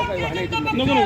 नको नको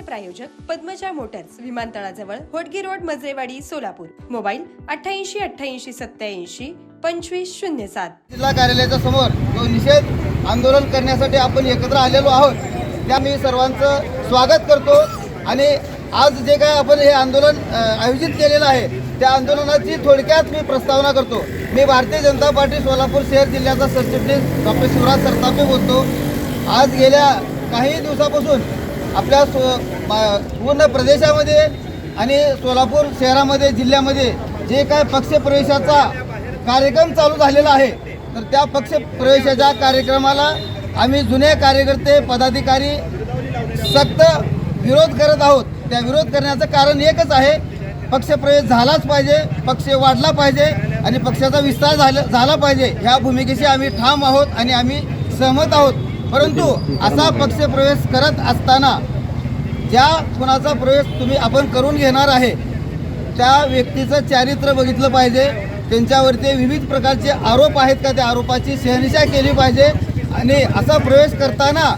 या प्रायोजक पद्मजा मोटर्स विमानतळाजवळ होटगी रोड मजरेवाडी सोलापूर. मोबाईल अठ्ठ्याऐंशी अठ्ठ्याऐंशी सत्याऐंशी पंचवीस शून्य सात. जिल्हा कार्यालयाच्या समोर जो निषेध आंदोलन करण्यासाठी आपण एकत्र आलेलो आहोत त्या मी सर्वांचं स्वागत करतो. आणि आज जे काय आपण हे आंदोलन आयोजित केलेलं आहे त्या आंदोलनाची थोडक्यात मी प्रस्तावना करतो. मी भारतीय जनता पार्टी सोलापूर शहर जिल्ह्याचा सरचिटणीस डॉक्टर शिवराज सरतापे बोलतो. आज गेल्या काही दिवसापासून आपल्या सो पूर्ण प्रदेशामध्ये आणि सोलापूर शहरामध्ये जिल्ह्यामध्ये जे काय पक्षप्रवेशाचा कार्यक्रम चालू झालेला आहे तर त्या पक्ष प्रवेशाच्या कार्यक्रमाला आम्ही जुने कार्यकर्ते पदाधिकारी सक्त विरोध करत आहोत. त्या विरोध करण्याचं कारण एकच आहे पक्षप्रवेश झालाच पाहिजे पक्ष वाढला पाहिजे आणि पक्षाचा विस्तार झाला झाला पाहिजे. ह्या भूमिकेशी आम्ही ठाम आहोत आणि आम्ही सहमत आहोत. परंतु असा पक्षप्रवेश करत असताना ज्या कुणाचा प्रवेश तुम्ही आपण करून घेणार आहे त्या व्यक्तीचं चारित्र्य बघितलं पाहिजे. त्यांच्यावरती विविध प्रकारचे आरोप आहेत का? त्या आरोपाची शहनिशा केली पाहिजे. आणि असा प्रवेश करताना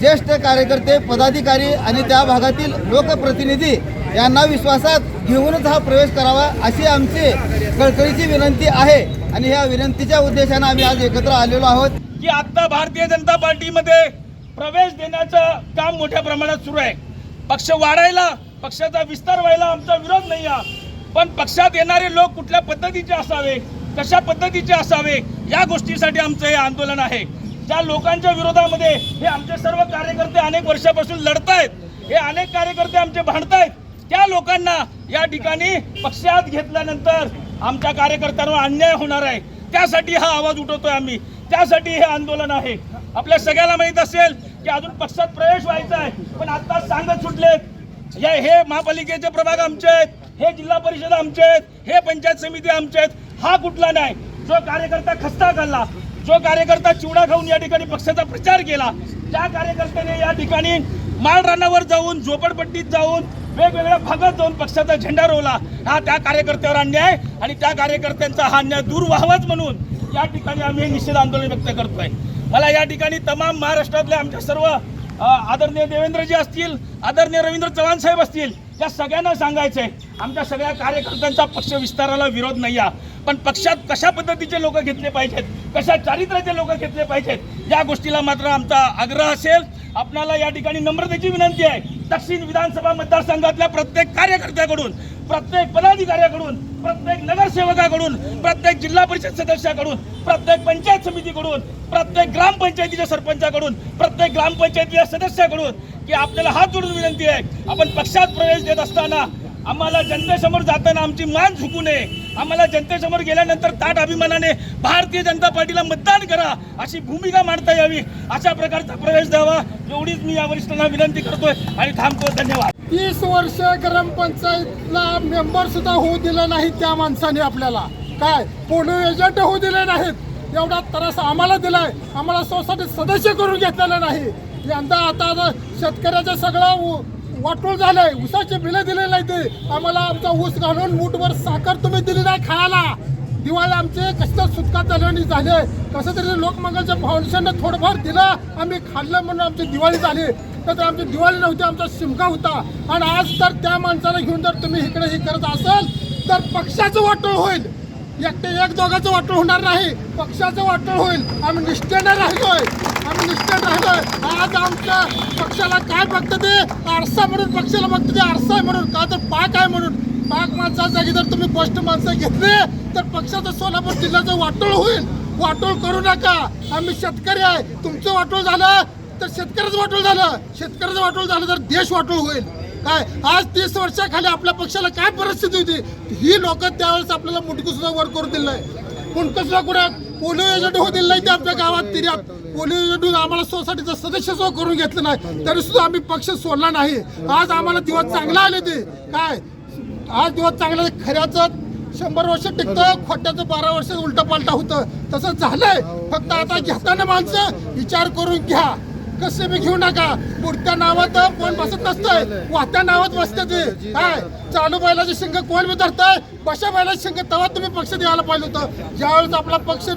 ज्येष्ठ कार्यकर्ते पदाधिकारी आणि त्या भागातील लोकप्रतिनिधी यांना विश्वासात घेऊनच हा प्रवेश करावा अशी आमची कळकळीची विनंती आहे. आणि ह्या विनंतीच्या उद्देशानं आम्ही आज एकत्र आलेलो आहोत. की आता भारतीय जनता पार्टीमध्ये प्रवेश देण्याचं काम मोठ्या प्रमाणात सुरू आहे. पक्ष वाढायला पक्षाचा विस्तार व्हायला आमचा विरोध नाही आहे. पण पक्षात येणारे लोक कुठल्या पद्धतीचे असावे कशा पद्धतीचे असावे या गोष्टीसाठी आमचं हे आंदोलन आहे. ज्या लोकांच्या विरोधामध्ये हे आमचे सर्व कार्यकर्ते अनेक वर्षापासून लढतायत हे अनेक कार्यकर्ते आमचे भांडतायत त्या लोकांना या ठिकाणी पक्षात घेतल्यानंतर आमच्या कार्यकर्त्यांवर अन्याय होणार आहे. त्यासाठी हा आवाज उठवतोय आम्ही. त्यासाठी हे आंदोलन आहे. आपल्या सगळ्याला माहीत असेल की अजून पक्षात प्रवेश व्हायचा आहे. पण आता सांगत सुटलेत हे हे महापालिकेचे प्रभाग आमचे आहेत हे जिल्हा परिषद आमचे आहेत हे पंचायत समिती आमचे आहेत हा कुठला नाही जो कार्यकर्ता खस्ता खाल्ला जो कार्यकर्ता चिवडा खाऊन या ठिकाणी पक्षाचा प्रचार केला त्या कार्यकर्त्याने या ठिकाणी माळरानावर जाऊन झोपडपट्टीत जाऊन वेगवेगळ्या भागात जाऊन पक्षाचा झेंडा रोवला. हा त्या कार्यकर्त्यावर अन्याय आणि त्या कार्यकर्त्यांचा हा अन्याय दूर व्हावाच म्हणून या ठिकाणी आम्ही निश्चित निषेध आंदोलन व्यक्त करतोय. मला या ठिकाणी तमाम महाराष्ट्रातल्या आमच्या सर्व आदरणीय देवेंद्रजी असतील आदरणीय रवींद्र चव्हाण साहेब असतील या सगळ्यांना सांगायचं आहे आमच्या सगळ्या कार्यकर्त्यांचा पक्ष विस्ताराला विरोध नाही आहे पण पक्षात कशा पद्धतीचे लोक घेतले पाहिजेत कशा चारित्र्याचे लोक घेतले पाहिजेत या गोष्टीला मात्र आमचा आग्रह असेल. आपणाला या ठिकाणी नम्रतेची विनंती आहे. दक्षिण विधानसभा मतदारसंघातल्या प्रत्येक कार्यकर्त्याकडून प्रत्येक पदाधिकाऱ्याकडून प्रत्येक नगरसेवकाकडून प्रत्येक जिल्हा परिषद सदस्याकडून प्रत्येक पंचायत समितीकडून प्रत्येक ग्रामपंचायतीच्या सरपंचाकडून प्रत्येक ग्रामपंचायतीच्या सदस्याकडून की आपल्याला हात जोडून विनंती आहे आपण पक्षात प्रवेश देत असताना आम्हाला जनतेसमोर जाताना आमची मान झुकू नये. आम्हाला जनतेसमोर गेल्यानंतर ताट अभिमानाने भारतीय जनता पार्टीला मतदान करा अशी भूमिका मांडता यावी. अशा प्रकारचा प्रवेश द्यावा. एवढीच मी या वरिष्ठांना विनंती करतोय आणि थांबतो धन्यवाद. तीस वर्ष ग्रामपंचायतला मेंबर सुद्धा होऊ दिलं नाही त्या माणसाने आपल्याला. काय? पोलिओ एजंट होऊ दिले नाहीत. एवढा त्रास आम्हाला दिलाय. आम्हाला सोसायटी सदस्य करून घेतलेलं नाही. यंदा आता शेतकऱ्याचं सगळं उ- वाटोळ झालंय. ऊसाचे बिलं दिले नाही ते आम्हाला आमचा ऊस घालून मूठभर साखर तुम्ही दिली नाही खायला. दिवाळी आमचे कसं सुटका चालवणी झाले. कसं तरी लोकमंगलच्या फाउंडेशननं थोडंफार दिलं. आम्ही खाल्लं म्हणून आमची दिवाळी झाली. तर आमची दिवाळी नव्हती आमचा शिमका होता. आणि आज तर त्या माणसाला घेऊन जर तुम्ही इकडे हे करत असाल तर पक्षाचं वाटोळ होईल. एकटे एक दोघाचं वाटोळ होणार नाही. पक्षाचं वाटोळ होईल. आम्ही निष्ठेने राहिलोय. आम्ही निष्ठेने राहिलोय. आज आमच्या पक्षाला काय बघतं ते? आरसा म्हणून पक्षाला बघतं ते आरसा आहे म्हणून. का तर पाक आहे म्हणून. पाक माणसाच्या जागी जर तुम्ही गोष्ट माणसं घेतले तर पक्षाचं सोलापूर जिल्ह्याचं वाटोळ होईल. वाटोळ करू नका. आम्ही शेतकरी आहे. तुमचं वाटोळ झालं तर शेतकऱ्याचं वाटोळ झालं. शेतकऱ्याचं वाटोळ झालं तर देश वाटोळ होईल. काय? आज तीस वर्षाखाली आपल्या पक्षाला काय परिस्थिती होती? ही लोक त्यावेळेस आपल्याला मुंडकं सुद्धा वर करून दिलं नाही. मुंडकं सुद्धा कुठं पोलिओ एजंट होऊ दिलं नाही ते आमच्या गावात तिर्यात पोलिओ एजंट आम्हाला सोसायटीचं सदस्य सुद्धा करून घेतलं नाही. तरी सुद्धा आम्ही पक्ष सोडला नाही. आज आम्हाला दिवस चांगला आले ते. काय? आज दिवस चांगला खऱ्याचं शंभर वर्ष टिकतं खोट्याचं बारा वर्ष उलटा पालटा होतं. तसं झालंय. फक्त आता घेताना माणसं विचार करून घ्या. कसे बी घेऊ नका. पुढच्या नावात कोण बसत नसतंय. वाहत्या नावात बसते ते. काय? चालू बैलाचे शिंग कोण बी धरताय बशा बैलाचे शिंग तेव्हा तुम्ही पक्ष द्यायला पाहिजे होतं. ज्यावेळेस आपला पक्ष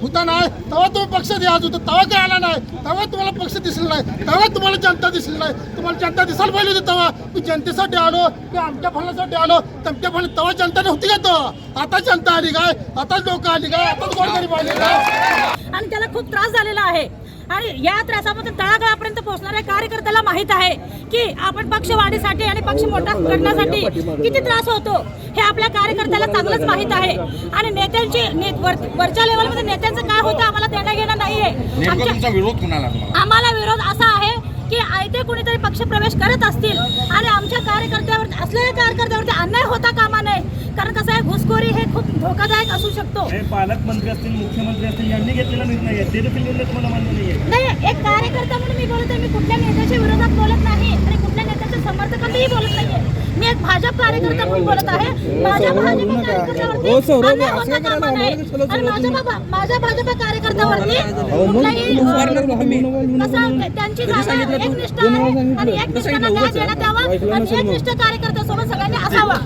होता नाही तेव्हा तुम्ही पक्ष द्यायचं होतं. तेव्हा काय आला नाही? तेव्हा तुम्हाला पक्ष दिसला नाही. तेव्हा तुम्हाला जनता दिसली नाही. तुम्हाला जनता दिसायला पाहिजे होती तेव्हा. मी जनतेसाठी आलो मी आमच्या फळासाठी आलो. तमच्या फळ तेव्हा जनता नव्हती का तेव्हा आता जनता आली काय? आता लोक आली काय? आताच कोण आली काय? आणि त्याला खूप त्रास झालेला आहे. आणि या त्रासामध्ये तळागाळापर्यंत पोहोचणाऱ्या कार्यकर्त्याला माहीत आहे की आपण पक्ष वाढीसाठी आणि पक्ष मोठा करण्यासाठी किती त्रास होतो हे आपल्या कार्यकर्त्याला चांगलंच माहीत आहे. आणि नेत्यांची वरच्या लेवलमध्ये नेत्यांचं काय होतं आम्हाला देणं घेणं नाहीये. आम्हाला विरोध असा आहे की आयते कुणीतरी पक्ष प्रवेश करत असतील आणि आमच्या कार्यकर्त्यावर असलेल्या कार्यकर्त्यावरती अन्याय होता कामा नये कारण कसं आहे घुसखोरी हे खूप धोकादायक असू शकतो. हे पालकमंत्री असतील मुख्यमंत्री असतील यांनी घेतलेला निर्णय आहे. ते देखील निर्णय तुम्हाला मान्य नाही आहे नाही एक कार्यकर्ता म्हणून मी बोलत आहे मी कुठल्या नेत्याच्या विरोधात बोलत नाही आणि कुठल्या नेत्याच्या समर्थकातही बोलत नाहीये. मी एक भाजप कार्यकर्ता म्हणून बोलत आहे. माझ्या भाजप कार्यकर्त्यावरती अन्याय होता कामा नये. आणि माझ्या बाबा माझ्या भाजप कार्यकर्त्यावरती कुठलाही कसं त्यांची जागा एकनिष्ठ आहे. आणि एकनिष्ठांना न्याय देण्यात यावा आणि एकनिष्ठ कार्यकर्त्यासोबत सगळ्यांनी असावा.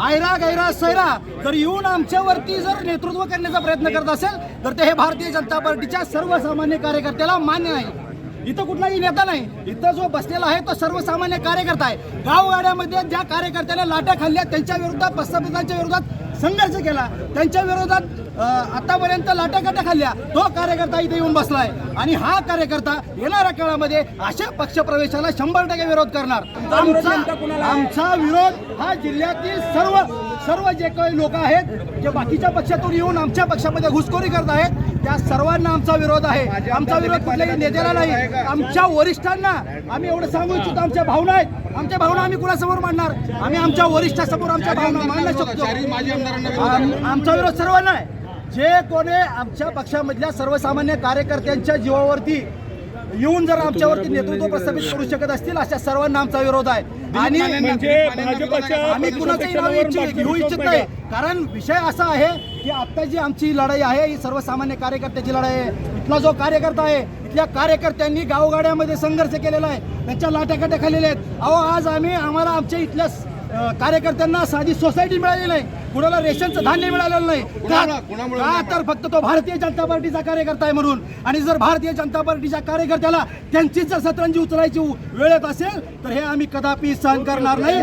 आयरा गैरा सैरा जर येऊन आमच्यावरती जर नेतृत्व करण्याचा प्रयत्न करत असेल तर ते हे भारतीय जनता पार्टीच्या सर्वसामान्य कार्यकर्त्याला मान्य नाही इथं कुठलाही नेता नाही. इथं जो बसलेला आहे तो सर्वसामान्य कार्यकर्ता आहे. गावगाड्यामध्ये ज्या कार्यकर्त्याने लाट्या खाल्ल्या त्यांच्या विरोधात प्रस्थापितांच्या विरोधात संघर्ष केला. त्यांच्या विरोधात आतापर्यंत लाट्याकाट्या खाल्ल्या. तो कार्यकर्ता इथे येऊन बसलाय. आणि हा कार्यकर्ता येणाऱ्या काळामध्ये अशा पक्षप्रवेशाला शंभर टक्के विरोध करणार. आमचा आमचा विरोध हा जिल्ह्यातील सर्व सर्व जे काही लोक आहेत जे बाकीच्या पक्षातून येऊन आमच्या पक्षामध्ये घुसखोरी करत आहेत त्या सर्वांना आमचा विरोध आहे. आमचा विरोध कुठल्याही नेत्याला नाही. आमच्या वरिष्ठांना आम्ही एवढं सांगू इच्छितो. आमच्या भावना आहेत. आमच्या भावना आम्ही कुणासमोर मांडणार? आम्ही आमच्या वरिष्ठासमोर आमच्या भावना मांडू शकतो. आमचा विरोध सर्वांना आहे. जे कोणी आमच्या पक्षामधल्या सर्वसामान्य कार्यकर्त्यांच्या जीवावरती येऊन जर आमच्यावरती नेतृत्व प्रस्थापित करू शकत असतील अशा सर्वांना आमचा विरोध आहे. आणि म्हणजे आम्ही कुणाचंही नाव इच्छित घेऊ इच्छित नाही. कारण विषय असा आहे की आता जी आमची लढाई आहे ही सर्वसामान्य कार्यकर्त्याची लढाई आहे. इथला जो कार्यकर्ता आहे इथल्या कार्यकर्त्यांनी गावगाड्यामध्ये संघर्ष केलेला आहे. त्यांच्या लाट्याकाट्या खाल्लेल्या आहेत. अहो आज आम्ही आम्हाला आमच्या इथल्या कार्यकर्त्यांना साधी सोसायटी मिळाली नाही. कुणाला रेशनचं धान्य मिळालेलं नाही. का तर फक्त तो भारतीय जनता पार्टीचा कार्यकर्ता आहे म्हणून. आणि जर भारतीय जनता पार्टीच्या कार्यकर्त्याला त्यांची जर सतरंजी उचलायची वेळ येत असेल तर हे आम्ही कदापि सहन करणार नाही.